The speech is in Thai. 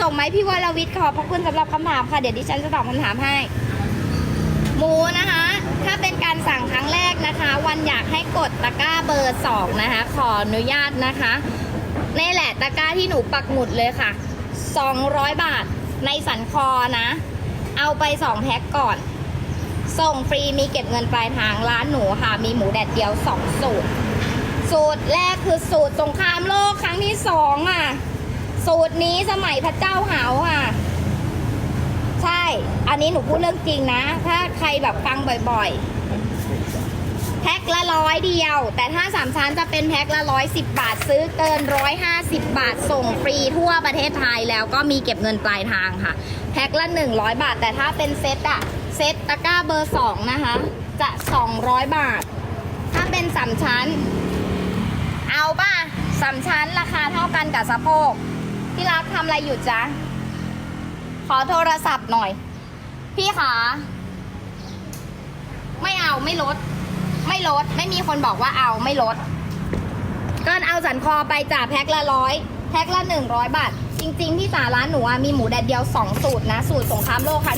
ส่งไหมพี่วรวิทย์ขอบพระคุณสำหรับคำถามค่ะ เดี๋ยวดิฉันจะตอบคำถามให้ หมูนะคะ ถ้าเป็นการสั่งครั้งแรกนะคะ วันอยากให้กดตะกร้าเบอร์สองนะคะ ขออนุญาตนะคะนี่แหละตะกร้าที่หนูปักหมุดเลยค่ะ 200 บาทในสันคอนะ เอาไป 2 แพ็คก่อน ส่งฟรีมีเก็บเงินปลายทางร้านหนูค่ะ มีหมูแดดเดียว 2 สูตร สูตรแรกคือสูตรสงครามโลกครั้งที่สองอะ สูตรนี้สมัยพระเจ้าหาวค่ะ ใช่ อันนี้หนูพูดเรื่องจริงนะ ถ้าใครแบบฟังบ่อยๆ แพ็คละร้อยเดียว แต่ถ้าสามชั้นจะเป็นแพ็คละร้อยสิบบาทซื้อเกินร้อยห้าสิบบาทส่งฟรีทั่วประเทศไทยแล้วก็มีเก็บเงินปลายทางค่ะ แพ็คละหนึ่งร้อยบาท แต่ถ้าเป็นเซตอะเซตตะกร้าเบอร์สองนะคะ จะสองร้อยบาท ถ้าเป็นสามชั้น เอาป่ะสามชั้นราคาเท่ากันกับสะโพก พี่รักทำอะไรอยู่จ๊ะ ขอโทรศัพท์หน่อย พี่ขาไม่เอาไม่ลด ไม่ลด ไม่มีคนบอกว่าเอาไม่ลดเกินเอาสันคอไปจ่าแพ็คละร้อยแพ็คละหนึ่งร้อยบาท จริง ๆ ที่จ่าร้านหนูอะมีหมูแดดเดียวสองสูตรนะ สูตรสงครามโลกค่ะ